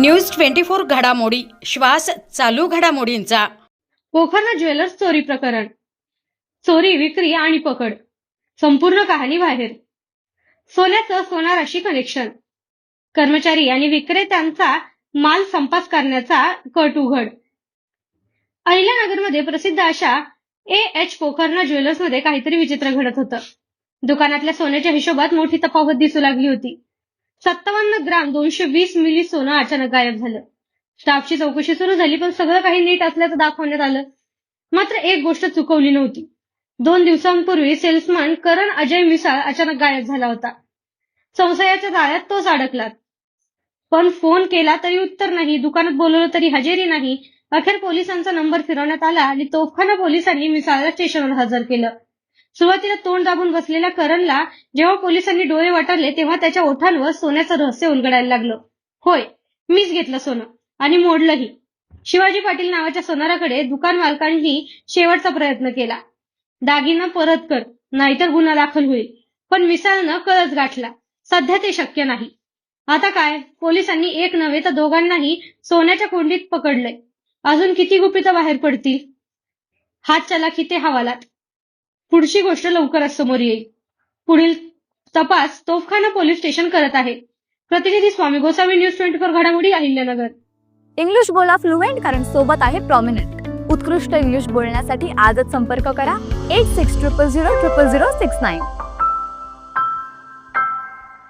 News twenty four घडामोडी. श्वास चालू घडामोडींचा. पोखरणा ज्वेलर्स चोरी प्रकरण. चोरी विक्री आणि पकड. संपूर्ण कहाणी बाहेर. सोन्याचं सोनाराशी कनेक्शन कर्मचारी आणि विक्रेत्यांचा माल संपास करण्याचा कट उघड. अहिल्यानगरमध्ये प्रसिद्ध अशा ए एच पोखरणा ज्वेलर्समध्ये काहीतरी विचित्र घडत होतं. दुकानातल्या सोन्याच्या हिशोबात मोठी तफावत दिसू लागली होती. सत्तावन्न ग्राम दोनशे वीस मिली सोनं अचानक गायब झालं. स्टाफची चौकशी सुरू झाली पण सगळं काही नीट असल्याचं दाखवण्यात आलं. मात्र एक गोष्ट चुकवली नव्हती. दोन दिवसांपूर्वी सेल्समन करण अजय मिसाळ अचानक गायब झाला होता. संशयाच्या जाळ्यात तोच अडकला. पण फोन केला तरी उत्तर नाही दुकानात बोलवलं तरी हजेरी नाही. अखेर पोलिसांचा नंबर फिरवण्यात आला आणि तोफखाना पोलिसांनी मिसाळला स्टेशनवर हजर केलं. सुरुवातीला तोंड दाबून बसलेल्या करणला जेव्हा पोलिसांनी डोळे वाटरले तेव्हा त्याच्या ओठांवर सोन्याचं रहस्य उलगडायला लागलं. होय मीच घेतलं सोनं आणि मोडलंही. शिवाजी पाटील नावाच्या सोनाराकडे दुकान मालकांनी शेवटचा प्रयत्न केला. दागिना परत कर नाहीतर गुन्हा दाखल होईल. पण मिसाळनं कळच गाठला. सध्या ते शक्य नाही. आता काय? पोलिसांनी एक नव्हे तर दोघांनाही सोन्याच्या कोंडीत पकडलंय. अजून किती गुपितं बाहेर पडतील? हात चला ते हवालात. पुढची गोष्ट लवकरच समोर येईल. पुढील तपास तोफखाना पोलीस स्टेशन करत आहे. प्रतिनिधी Swami Gosavi news twenty four घडामोडी अहिल्यानगर इंग्लिश बोला फ्लुएंट कारण सोबत आहे प्रॉमिनंट उत्कृष्ट इंग्लिश बोलण्यासाठी आजच संपर्क करा. Eight six triple zero triple zero six nine